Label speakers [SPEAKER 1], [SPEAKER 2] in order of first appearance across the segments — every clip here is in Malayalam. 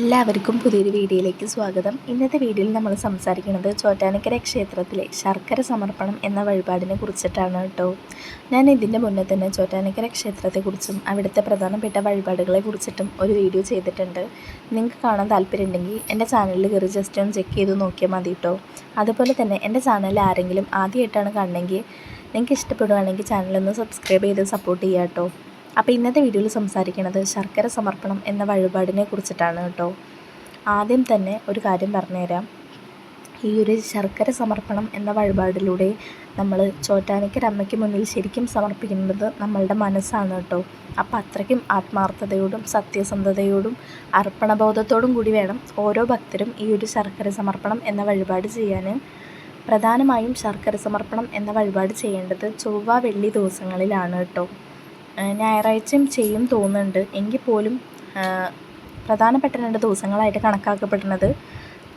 [SPEAKER 1] എല്ലാവർക്കും പുതിയൊരു വീഡിയോയിലേക്ക് സ്വാഗതം. ഇന്നത്തെ വീഡിയോയിൽ നമ്മൾ സംസാരിക്കുന്നത് ചോറ്റാനിക്കര ക്ഷേത്രത്തിലെ ശർക്കര സമർപ്പണം എന്ന വഴിപാടിനെ കുറിച്ചിട്ടാണ് കേട്ടോ. ഞാൻ ഇതിന്റെ മുന്നേ തന്നെ ചോറ്റാനിക്കര ക്ഷേത്രത്തെക്കുറിച്ചും അവിടുത്തെ പ്രധാനപ്പെട്ട വഴിപാടുകളെ കുറിച്ചിട്ടും ഒരു വീഡിയോ ചെയ്തിട്ടുണ്ട്. നിങ്ങൾക്ക് കാണാൻ താല്പര്യമുണ്ടെങ്കിൽ എന്റെ ചാനലിൽ കയറി ജസ്റ്റ് ഒന്ന് ചെക്ക് ചെയ്ത് നോക്കിയാൽ മതി കേട്ടോ. അതുപോലെ തന്നെ എന്റെ ചാനലിൽ ആരെങ്കിലും ആദ്യമായിട്ടാണ് കാണണമെങ്കിൽ നിങ്ങൾക്ക് ഇഷ്ടപ്പെടുകയാണെങ്കിൽ ചാനലൊന്ന് സബ്സ്ക്രൈബ് ചെയ്ത് സപ്പോർട്ട് ചെയ്യാം കേട്ടോ. അപ്പോൾ ഇന്നത്തെ വീഡിയോയിൽ സംസാരിക്കുന്നത് ശർക്കര സമർപ്പണം എന്ന വഴിപാടിനെ കുറിച്ചിട്ടാണ് കേട്ടോ. ആദ്യം തന്നെ ഒരു കാര്യം പറഞ്ഞുതരാം ഈ ഒരു ശർക്കര സമർപ്പണം എന്ന വഴിപാടിലൂടെ നമ്മൾ ചോറ്റാനിക്കര അമ്മയ്ക്ക് മുന്നിൽ ശരിക്കും സമർപ്പിക്കുന്നത് നമ്മളുടെ മനസ്സാണ് കേട്ടോ. അപ്പം അത്രയ്ക്കും ആത്മാർത്ഥതയോടും സത്യസന്ധതയോടും അർപ്പണബോധത്തോടും കൂടി വേണം ഓരോ ഭക്തരും ഈ ഒരു ശർക്കര സമർപ്പണം എന്ന വഴിപാട് ചെയ്യാൻ. പ്രധാനമായും ശർക്കര സമർപ്പണം എന്ന വഴിപാട് ചെയ്യേണ്ടത് ചൊവ്വ വെള്ളി ദിവസങ്ങളിലാണ് കേട്ടോ. ഞായറാഴ്ചയും ചെയ്യും തോന്നുന്നുണ്ട്. എങ്കിൽ പോലും പ്രധാനപ്പെട്ട രണ്ട് ദിവസങ്ങളായിട്ട് കണക്കാക്കപ്പെടുന്നത്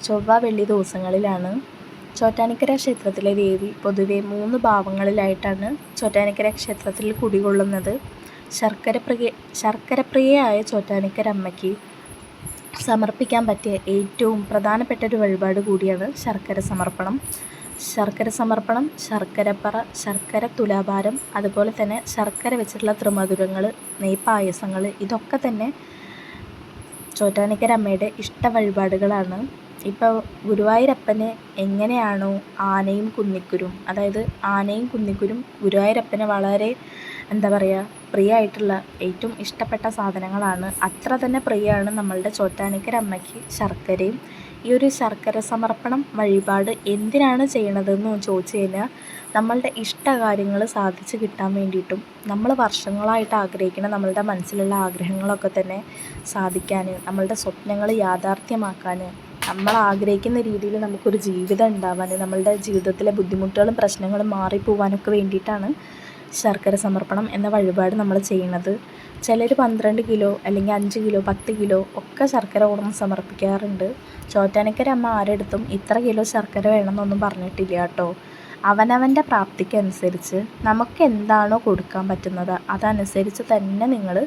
[SPEAKER 1] ചൊവ്വ വെള്ളി ദിവസങ്ങളിലാണ്. ചോറ്റാനിക്കര ക്ഷേത്രത്തിലെ ദേവി പൊതുവെ മൂന്ന് ഭാവങ്ങളിലായിട്ടാണ് ചോറ്റാനിക്കര ക്ഷേത്രത്തിൽ കുടികൊള്ളുന്നത്. ശർക്കരപ്രിയ ശർക്കരപ്രിയയായ ചോറ്റാനിക്കര അമ്മയ്ക്ക് സമർപ്പിക്കാൻ പറ്റിയ ഏറ്റവും പ്രധാനപ്പെട്ട ഒരു വഴിപാട് കൂടിയാണ് ശർക്കര സമർപ്പണം. ശർക്കര സമർപ്പണം ശർക്കരപ്പറ ശർക്കര തുലാഭാരം അതുപോലെ തന്നെ ശർക്കര വെച്ചിട്ടുള്ള ത്രിമധുരങ്ങൾ നെയ്പായസങ്ങൾ ഇതൊക്കെ തന്നെ ചോറ്റാനിക്കര അമ്മയുടെ ഇഷ്ട വഴിപാടുകളാണ്. ഇപ്പോൾ ഗുരുവായൂരപ്പന് എങ്ങനെയാണോ ആനയും കുന്നിക്കുരും അതായത് ആനയും കുന്നിക്കുരും ഗുരുവായൂരപ്പന് വളരെ എന്താ പറയുക പ്രിയമായിട്ടുള്ള ഏറ്റവും ഇഷ്ടപ്പെട്ട സാധനങ്ങളാണ്. അത്ര തന്നെ പ്രിയമാണ് നമ്മളുടെ ചോറ്റാനിക്കര അമ്മയ്ക്ക് ശർക്കരയും. ഈ ഒരു ശർക്കര സമർപ്പണം വഴിപാട് എന്തിനാണ് ചെയ്യണതെന്ന് ചോദിച്ചു കഴിഞ്ഞാൽ നമ്മളുടെ ഇഷ്ടകാര്യങ്ങൾ സാധിച്ചു കിട്ടാൻ വേണ്ടിയിട്ടും നമ്മൾ വർഷങ്ങളായിട്ട് ആഗ്രഹിക്കുന്ന നമ്മളുടെ മനസ്സിലുള്ള ആഗ്രഹങ്ങളൊക്കെ തന്നെ സാധിക്കാൻ നമ്മളുടെ സ്വപ്നങ്ങൾ യാഥാർത്ഥ്യമാക്കാൻ നമ്മൾ ആഗ്രഹിക്കുന്ന രീതിയിൽ നമുക്കൊരു ജീവിതം ഉണ്ടാവാൻ നമ്മളുടെ ജീവിതത്തിലെ ബുദ്ധിമുട്ടുകളും പ്രശ്നങ്ങളും മാറിപ്പോവാനൊക്കെ വേണ്ടിയിട്ടാണ് ശർക്കര സമർപ്പണം എന്ന വഴിപാട് നമ്മൾ ചെയ്യുന്നത്. ചിലർ പന്ത്രണ്ട് കിലോ അല്ലെങ്കിൽ അഞ്ച് കിലോ പത്ത് കിലോ ഒക്കെ ശർക്കര കൊടുന്ന് സമർപ്പിക്കാറുണ്ട്. ചോറ്റാനിക്കര അമ്മ ആരെടുത്തും ഇത്ര കിലോ ശർക്കര വേണമെന്നൊന്നും പറഞ്ഞിട്ടില്ല കേട്ടോ. അവനവന്റെ പ്രാപ്തിക്കനുസരിച്ച് നമുക്ക് എന്താണോ കൊടുക്കാൻ പറ്റുന്നത് അതനുസരിച്ച് തന്നെ നിങ്ങൾ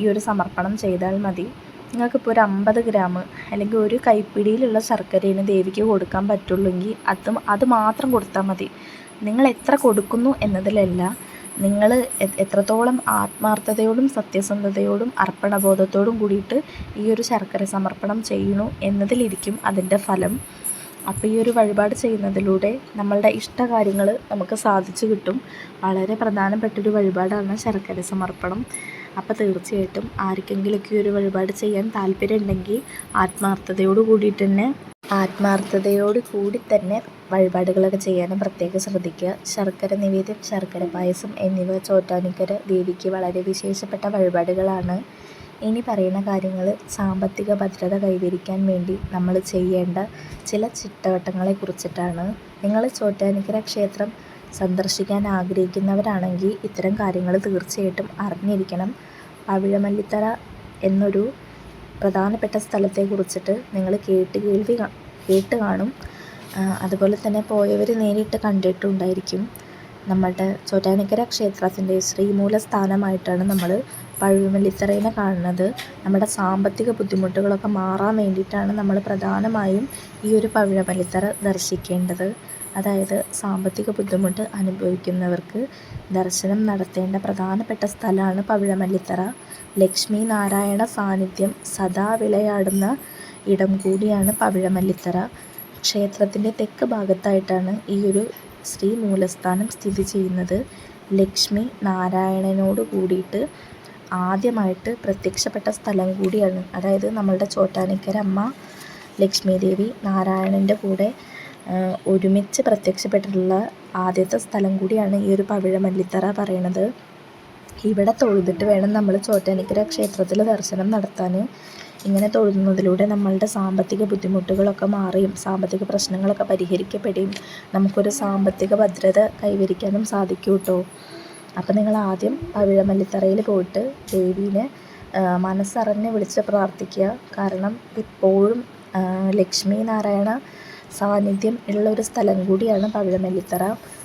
[SPEAKER 1] ഈ ഒരു സമർപ്പണം ചെയ്താൽ മതി. നിങ്ങൾക്കിപ്പോൾ ഒരു അമ്പത് ഗ്രാം അല്ലെങ്കിൽ ഒരു കൈപ്പിടിയിലുള്ള ശർക്കരയിന് ദേവിക്ക് കൊടുക്കാൻ പറ്റുള്ളൂങ്കിൽ അതും അത് മാത്രം കൊടുത്താൽ മതി. നിങ്ങൾ എത്ര കൊടുക്കുന്നു എന്നതിലല്ല നിങ്ങൾ എത്രത്തോളം ആത്മാർത്ഥതയോടും സത്യസന്ധതയോടും അർപ്പണബോധത്തോടും കൂടിയിട്ട് ഈ ഒരു ശർക്കര സമർപ്പണം ചെയ്യണു എന്നതിലിരിക്കും അതിന്റെ ഫലം. അപ്പോൾ ഈ ഒരു വഴിപാട് ചെയ്യുന്നതിലൂടെ നമ്മളുടെ ഇഷ്ടകാര്യങ്ങൾ നമുക്ക് സാധിച്ചു കിട്ടും. വളരെ പ്രധാനപ്പെട്ടൊരു വഴിപാടാണ് ശർക്കര സമർപ്പണം. അപ്പോൾ തീർച്ചയായിട്ടും ആർക്കെങ്കിലുമൊക്കെ ഒരു വഴിപാട് ചെയ്യാൻ താല്പര്യം ഉണ്ടെങ്കിൽ ആത്മാർത്ഥതയോട് കൂടിയിട്ട് തന്നെ ആത്മാർത്ഥതയോട് കൂടി തന്നെ വഴിപാടുകളൊക്കെ ചെയ്യാനും പ്രത്യേകം ശ്രദ്ധിക്കുക. ശർക്കര നിവേദ്യം ശർക്കര പായസം എന്നിവ ചോറ്റാനിക്കര ദേവിക്ക് വളരെ വിശേഷപ്പെട്ട വഴിപാടുകളാണ്. ഇനി പറയുന്ന കാര്യങ്ങൾ സാമ്പത്തിക ഭദ്രത കൈവരിക്കാൻ വേണ്ടി നമ്മൾ ചെയ്യേണ്ട ചില ചിട്ടവട്ടങ്ങളെ കുറിച്ചിട്ടാണ്. നിങ്ങൾ ചോറ്റാനിക്കര ക്ഷേത്രം സന്ദർശിക്കാൻ ആഗ്രഹിക്കുന്നവരാണെങ്കിൽ ഇത്തരം കാര്യങ്ങൾ തീർച്ചയായിട്ടും അറിഞ്ഞിരിക്കണം. പവിഴമല്ലിത്തറ എന്നൊരു പ്രധാനപ്പെട്ട സ്ഥലത്തെക്കുറിച്ചിട്ട് നിങ്ങൾ കേട്ട് കേൾവി കേട്ട് കാണും. അതുപോലെ തന്നെ പോയവർ നേരിട്ട് കണ്ടിട്ടുണ്ടായിരിക്കും. നമ്മളുടെ ചോറ്റാനിക്കര ക്ഷേത്രത്തിന്റെ ശ്രീമൂല സ്ഥാനമായിട്ടാണ് നമ്മൾ പഴുമല്ലിത്തറയിനെ കാണുന്നത്. നമ്മുടെ സാമ്പത്തിക ബുദ്ധിമുട്ടുകളൊക്കെ മാറാൻ വേണ്ടിയിട്ടാണ് നമ്മൾ പ്രധാനമായും ഈ ഒരു പവിഴമല്ലിത്തറ ദർശിക്കേണ്ടത്. അതായത് സാമ്പത്തിക ബുദ്ധിമുട്ട് അനുഭവിക്കുന്നവർക്ക് ദർശനം നടത്തേണ്ട പ്രധാനപ്പെട്ട സ്ഥലമാണ് പവിഴമല്ലിത്തറ. ലക്ഷ്മി നാരായണ സാന്നിധ്യം സദാ വിളയാടുന്ന ഇടം കൂടിയാണ് പവിഴമല്ലിത്തറ. ക്ഷേത്രത്തിന്റെ തെക്ക് ഭാഗത്തായിട്ടാണ് ഈ ഒരു ശ്രീ മൂലസ്ഥാനം സ്ഥിതി ചെയ്യുന്നത്. ലക്ഷ്മി നാരായണനോട് കൂടിയിട്ട് ആദ്യമായിട്ട് പ്രത്യക്ഷപ്പെട്ട സ്ഥലം കൂടിയാണ്. അതായത് നമ്മളുടെ ചോട്ടാനിക്കര അമ്മ ലക്ഷ്മി ദേവി നാരായണന്റെ കൂടെ ഒരുമിച്ച് പ്രത്യക്ഷപ്പെട്ടിട്ടുള്ള ആദ്യത്തെ സ്ഥലം കൂടിയാണ് ഈ ഒരു പവിഴമല്ലിത്തറ പറയണത്. ഇവിടെ തൊഴുതിട്ട് വേണം നമ്മൾ ചോറ്റാനിക്കര ക്ഷേത്രത്തിൽ ദർശനം നടത്താൻ. ഇങ്ങനെ തൊഴുതുന്നതിലൂടെ നമ്മളുടെ സാമ്പത്തിക ബുദ്ധിമുട്ടുകളൊക്കെ മാറിയും സാമ്പത്തിക പ്രശ്നങ്ങളൊക്കെ പരിഹരിക്കപ്പെടുകയും നമുക്കൊരു സാമ്പത്തിക ഭദ്രത കൈവരിക്കാനും സാധിക്കും കേട്ടോ. അപ്പം നിങ്ങൾ ആദ്യം പവിഴമല്ലിത്തറയിൽ പോയിട്ട് ദേവീനെ മനസ്സറിഞ്ഞ് വിളിച്ച് പ്രാർത്ഥിക്കുക. കാരണം ഇപ്പോഴും ലക്ഷ്മി നാരായണ സാന്നിധ്യം ഉള്ള ഒരു സ്ഥലം കൂടിയാണ് പവിഴമല്ലിത്തറ.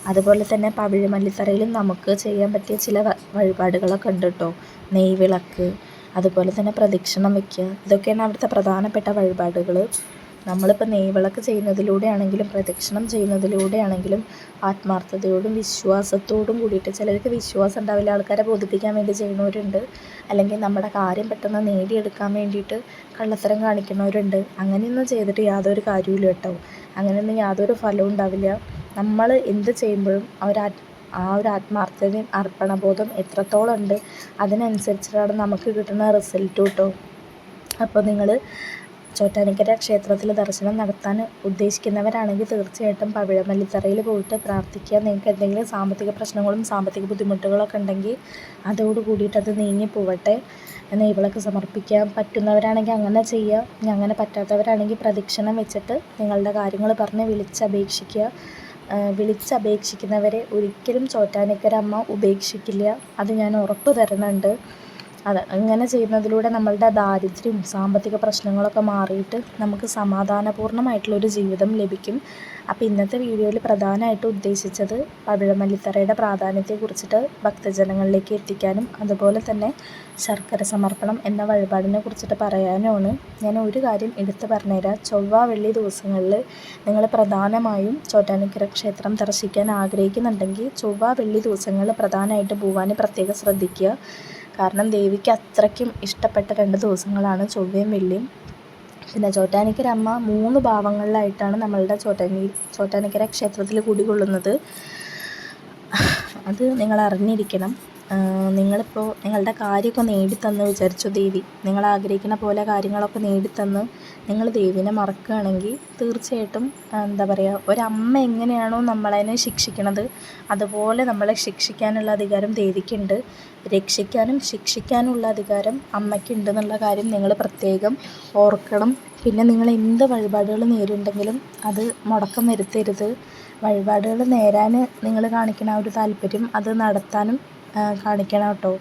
[SPEAKER 1] അതുപോലെ തന്നെ പവിഴമല്ലിത്തറയിലും നമുക്ക് ചെയ്യാൻ പറ്റിയ ചില വഴിപാടുകളൊക്കെ ഉണ്ട് കേട്ടോ. നെയ്വിളക്ക് അതുപോലെ തന്നെ പ്രദക്ഷിണം വയ്ക്കുക ഇതൊക്കെയാണ് അവിടുത്തെ പ്രധാനപ്പെട്ട വഴിപാടുകൾ നമ്മളിപ്പോൾ നെയ്വിളക്ക് ചെയ്യുന്നതിലൂടെ ആണെങ്കിലും പ്രദക്ഷിണം ചെയ്യുന്നതിലൂടെ ആണെങ്കിലും ആത്മാർത്ഥതയോടും വിശ്വാസത്തോടും കൂടിയിട്ട് ചിലർക്ക് വിശ്വാസം ഉണ്ടാവില്ല. ആൾക്കാരെ ബോധിപ്പിക്കാൻ വേണ്ടി ചെയ്യുന്നവരുണ്ട്. അല്ലെങ്കിൽ നമ്മുടെ കാര്യം പെട്ടെന്ന് നേടിയെടുക്കാൻ വേണ്ടിയിട്ട് കള്ളത്തരം കാണിക്കുന്നവരുണ്ട്. അങ്ങനെയൊന്നും ചെയ്തിട്ട് യാതൊരു കാര്യമില്ല കേട്ടോ. അങ്ങനെയൊന്നും യാതൊരു ഫലവും ഉണ്ടാവില്ല. നമ്മൾ എന്ത് ചെയ്യുമ്പോഴും അവർ ആ ഒരു ആത്മാർത്ഥതയും അർപ്പണബോധം എത്രത്തോളം ഉണ്ട് അതിനനുസരിച്ചിട്ടാണ് നമുക്ക് കിട്ടുന്ന റിസൾട്ട് കേട്ടോ. അപ്പോൾ നിങ്ങൾ ചോറ്റാനിക്കര ക്ഷേത്രത്തിൽ ദർശനം നടത്താൻ ഉദ്ദേശിക്കുന്നവരാണെങ്കിൽ തീർച്ചയായിട്ടും പവിഴമല്ലിത്തറയിൽ പോയിട്ട് പ്രാർത്ഥിക്കുക. നിങ്ങൾക്ക് എന്തെങ്കിലും സാമ്പത്തിക പ്രശ്നങ്ങളും സാമ്പത്തിക ബുദ്ധിമുട്ടുകളൊക്കെ ഉണ്ടെങ്കിൽ അതോട് കൂടിയിട്ട് അത് നീങ്ങി പോവട്ടെ. നെയ്വിളക്ക് സമർപ്പിക്കാൻ പറ്റുന്നവരാണെങ്കിൽ അങ്ങനെ ചെയ്യുക. അങ്ങനെ പറ്റാത്തവരാണെങ്കിൽ പ്രദക്ഷിണം വെച്ചിട്ട് നിങ്ങളുടെ കാര്യങ്ങൾ പറഞ്ഞ് വിളിച്ചപേക്ഷിക്കുക. വിളിച്ചപേക്ഷിക്കുന്നവരെ ഒരിക്കലും ചോറ്റാനിക്കര അമ്മ ഉപേക്ഷിക്കില്ല. അത് ഞാൻ ഉറപ്പ് തരുന്നുണ്ട്. അത് അങ്ങനെ ചെയ്യുന്നതിലൂടെ നമ്മളുടെ ദാരിദ്ര്യവും സാമ്പത്തിക പ്രശ്നങ്ങളൊക്കെ മാറിയിട്ട് നമുക്ക് സമാധാനപൂർണമായിട്ടുള്ളൊരു ജീവിതം ലഭിക്കും. അപ്പോൾ ഇന്നത്തെ വീഡിയോയിൽ പ്രധാനമായിട്ട് ഉദ്ദേശിച്ചത് പവിഴമല്ലിത്തറയുടെ പ്രാധാന്യത്തെക്കുറിച്ചിട്ട് ഭക്തജനങ്ങളിലേക്ക് എത്തിക്കാനും അതുപോലെ തന്നെ ശർക്കര സമർപ്പണം എന്ന വഴിപാടിനെ കുറിച്ചിട്ട് പറയാനുമാണ്. ഞാൻ ഒരു കാര്യം എടുത്തു പറഞ്ഞുതരാം. ചൊവ്വ വെള്ളി ദിവസങ്ങളിൽ നിങ്ങൾ പ്രധാനമായും ചോറ്റാനിക്കര ക്ഷേത്രം ദർശിക്കാൻ ആഗ്രഹിക്കുന്നുണ്ടെങ്കിൽ ചൊവ്വ വെള്ളി ദിവസങ്ങളിൽ പ്രധാനമായിട്ട് പോവാൻ പ്രത്യേകം ശ്രദ്ധിക്കുക. കാരണം ദേവിക്ക് അത്രയ്ക്കും ഇഷ്ടപ്പെട്ട രണ്ട് ദിവസങ്ങളാണ് ചൊവ്വയും വെള്ളിയും. പിന്നെ ചോറ്റാനിക്കര അമ്മ മൂന്ന് ഭാവങ്ങളിലായിട്ടാണ് നമ്മളുടെ ചോറ്റാനി ചോറ്റാനിക്കര ക്ഷേത്രത്തിൽ കുടികൊള്ളുന്നത്. അത് നിങ്ങൾ അറിഞ്ഞിരിക്കണം നിങ്ങളിപ്പോൾ നിങ്ങളുടെ കാര്യമൊക്കെ നേടിത്തന്ന് വിചാരിച്ചു ദേവി? നിങ്ങൾ ആഗ്രഹിക്കുന്ന പോലെ കാര്യങ്ങളൊക്കെ നേടിത്തന്ന് നിങ്ങൾ ദേവിനെ മറക്കുകയാണെങ്കിൽ തീർച്ചയായിട്ടും എന്താ പറയുക ഒരമ്മ എങ്ങനെയാണോ നമ്മളതിനെ ശിക്ഷിക്കണത് അതുപോലെ നമ്മളെ ശിക്ഷിക്കാനുള്ള അധികാരം ദേവിക്കുണ്ട്. രക്ഷിക്കാനും ശിക്ഷിക്കാനുള്ള അധികാരം അമ്മയ്ക്കുണ്ട് എന്നുള്ള കാര്യം നിങ്ങൾ പ്രത്യേകം ഓർക്കണം. പിന്നെ നിങ്ങൾ എന്ത് വഴിപാടുകൾ നേരിട്ടുണ്ടെങ്കിലും അത് മുടക്കം വരുത്തരുത്. വഴിപാടുകൾ നേരാൻ നിങ്ങൾ കാണിക്കുന്ന ആ ഒരു താല്പര്യം അത് നടത്താനും കാണിക്കണം കേട്ടോ.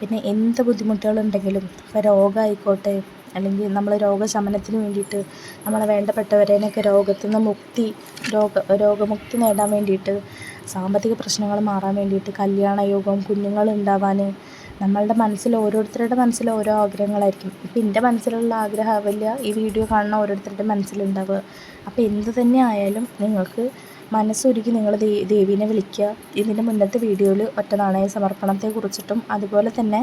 [SPEAKER 1] പിന്നെ എന്ത് ബുദ്ധിമുട്ടുകളുണ്ടെങ്കിലും ഇപ്പോൾ രോഗമായിക്കോട്ടെ അല്ലെങ്കിൽ നമ്മൾ രോഗശമനത്തിന് വേണ്ടിയിട്ട് നമ്മളെ വേണ്ടപ്പെട്ടവരേനൊക്കെ രോഗത്തിൽ നിന്ന് മുക്തി രോഗ രോഗമുക്തി നേടാൻ വേണ്ടിയിട്ട് സാമ്പത്തിക പ്രശ്നങ്ങൾ മാറാൻ വേണ്ടിയിട്ട് കല്യാണയോഗം കുഞ്ഞുങ്ങൾ ഉണ്ടാവാൻ നമ്മളുടെ മനസ്സിൽ ഓരോരുത്തരുടെ മനസ്സിൽ ഓരോ ആഗ്രഹങ്ങളായിരിക്കും. ഇപ്പം എന്റെ മനസ്സിലുള്ള ആഗ്രഹമാവില്ല ഈ വീഡിയോ കാണുന്ന ഓരോരുത്തരുടെ മനസ്സിലുണ്ടാവുക. അപ്പോൾ എന്ത് തന്നെ ആയാലും നിങ്ങൾക്ക് മനസ്സൊരുക്കി നിങ്ങൾ ദേവീനെ വിളിക്കുക. ഇതിന്റെ മുന്നത്തെ വീഡിയോയിൽ ഒറ്റ നാണയ സമർപ്പണത്തെക്കുറിച്ചിട്ടും അതുപോലെ തന്നെ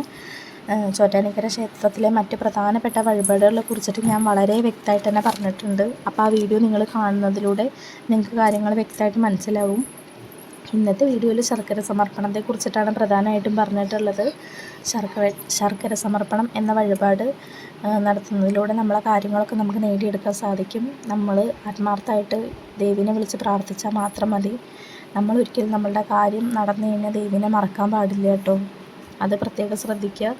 [SPEAKER 1] ചോറ്റാനിക്കര ക്ഷേത്രത്തിലെ മറ്റ് പ്രധാനപ്പെട്ട വഴിപാടുകളെ കുറിച്ചിട്ട് ഞാൻ വളരെ വ്യക്തമായിട്ട് തന്നെ പറഞ്ഞിട്ടുണ്ട്. അപ്പോൾ ആ വീഡിയോ നിങ്ങൾ കാണുന്നതിലൂടെ നിങ്ങൾക്ക് കാര്യങ്ങൾ വ്യക്തമായിട്ട് മനസ്സിലാവും. ഇന്നത്തെ വീഡിയോയിൽ ശർക്കര സമർപ്പണത്തെക്കുറിച്ചിട്ടാണ് പ്രധാനമായിട്ടും പറഞ്ഞിട്ടുള്ളത്. ശർക്കര ശർക്കര സമർപ്പണം എന്ന വഴിപാട് നടത്തുന്നതിലൂടെ നമ്മളെ കാര്യങ്ങളൊക്കെ നമുക്ക് നേടിയെടുക്കാൻ സാധിക്കും. നമ്മൾ ആത്മാർത്ഥമായിട്ട് ദേവിനെ വിളിച്ച് പ്രാർത്ഥിച്ചാൽ മാത്രം മതി. നമ്മൾ ഒരിക്കലും നമ്മളുടെ കാര്യം നടന്നു കഴിഞ്ഞാൽ ദേവിനെ മറക്കാൻ പാടില്ല കേട്ടോ. അത് പ്രത്യേകം ശ്രദ്ധിക്കുക.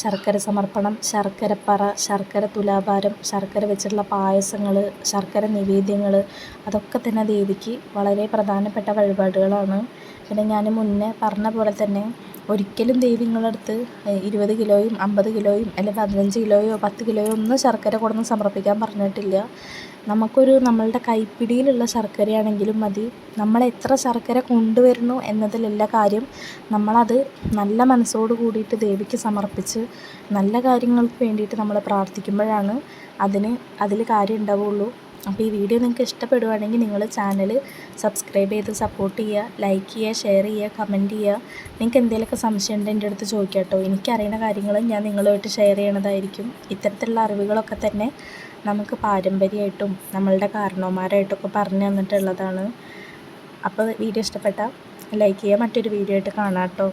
[SPEAKER 1] ശർക്കര സമർപ്പണം ശർക്കരപ്പറ ശർക്കര തുലാഭാരം ശർക്കര വെച്ചിട്ടുള്ള പായസങ്ങൾ ശർക്കര നിവേദ്യങ്ങൾ അതൊക്കെ തന്നെ ദേവിക്ക് വളരെ പ്രധാനപ്പെട്ട വഴിപാടുകളാണ്. പിന്നെ ഞാൻ മുന്നേ പറഞ്ഞ പോലെ തന്നെ ഒരിക്കലും ദേവി നിങ്ങളുടെ ഇരുപത് കിലോയും അമ്പത് കിലോയും അല്ലെങ്കിൽ പതിനഞ്ച് കിലോയോ പത്ത് കിലോയോ ഒന്നും ശർക്കര കൊടുന്ന് സമർപ്പിക്കാൻ പറഞ്ഞിട്ടില്ല. നമുക്കൊരു നമ്മളുടെ കൈപ്പിടിയിലുള്ള ശർക്കരയാണെങ്കിലും മതി. നമ്മൾ എത്ര ശർക്കര കൊണ്ടുവരുന്നു എന്നതിലല്ല കാര്യം നമ്മളത് നല്ല മനസ്സോട് കൂടിയിട്ട് ദേവിക്ക് സമർപ്പിച്ച് നല്ല കാര്യങ്ങൾക്ക് വേണ്ടിയിട്ട് നമ്മൾ പ്രാർത്ഥിക്കുമ്പോഴാണ് അതിന് അതിൽ കാര്യം ഉണ്ടാവുള്ളൂ അപ്പോൾ ഈ വീഡിയോ നിങ്ങൾക്ക് ഇഷ്ടപ്പെടുവാണെങ്കിൽ നിങ്ങൾ ചാനൽ സബ്സ്ക്രൈബ് ചെയ്ത് സപ്പോർട്ട് ചെയ്യുക ലൈക്ക് ചെയ്യുക ഷെയർ ചെയ്യുക കമന്റ് ചെയ്യുക. നിങ്ങൾക്ക് എന്തെങ്കിലുമൊക്കെ സംശയം ഉണ്ടെങ്കിൽ എന്റെ അടുത്ത് ചോദിക്കാം കേട്ടോ. എനിക്കറിയുന്ന കാര്യങ്ങൾ ഞാൻ നിങ്ങളുമായിട്ട് ഷെയർ ചെയ്യണതായിരിക്കും. ഇത്തരത്തിലുള്ള അറിവുകളൊക്കെ തന്നെ നമുക്ക് പാരമ്പര്യമായിട്ടും നമ്മളുടെ കാരണവന്മാരായിട്ടൊക്കെ പറഞ്ഞു തന്നിട്ടുള്ളതാണ്. അപ്പോൾ വീഡിയോ ഇഷ്ടപ്പെട്ടാൽ ലൈക്ക് ചെയ്യുക മറ്റൊരു വീഡിയോ ആയിട്ട് കാണാം കേട്ടോ.